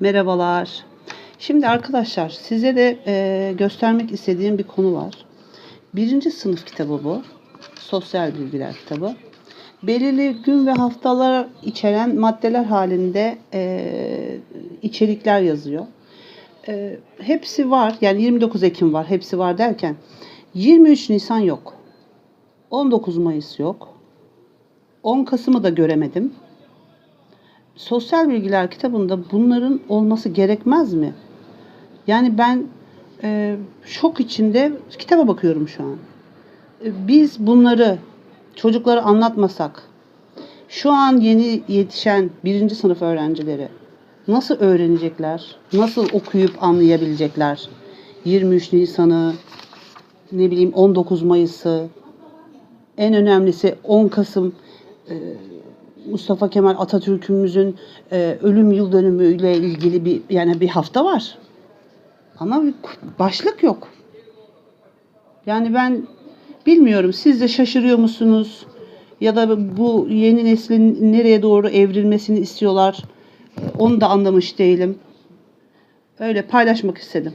Merhabalar. Şimdi arkadaşlar size de e, göstermek istediğim bir konu var. Birinci sınıf kitabı bu. Sosyal bilgiler kitabı. Belirli gün ve haftalar içeren maddeler halinde e, içerikler yazıyor. E, hepsi var. Yani 29 Ekim var. Hepsi var derken 23 Nisan yok. 19 Mayıs yok. 10 Kasım'ı da göremedim. Sosyal bilgiler kitabında bunların olması gerekmez mi? Yani ben e, şok içinde kitaba bakıyorum şu an. E, Biz bunları çocuklara anlatmasak, şu an yeni yetişen birinci sınıf öğrencileri nasıl öğrenecekler? Nasıl okuyup anlayabilecekler? 23 Nisan'ı, ne bileyim 19 Mayıs'ı, en önemlisi 10 Kasım e, Mustafa Kemal Atatürk'ümüzün e, ölüm yıl dönümüyle ilgili bir yani bir hafta var. Ama bir başlık yok. Yani ben bilmiyorum siz de şaşırıyor musunuz? Ya da bu yeni neslin nereye doğru evrilmesini istiyorlar. Onu da anlamış değilim. Öyle paylaşmak istedim.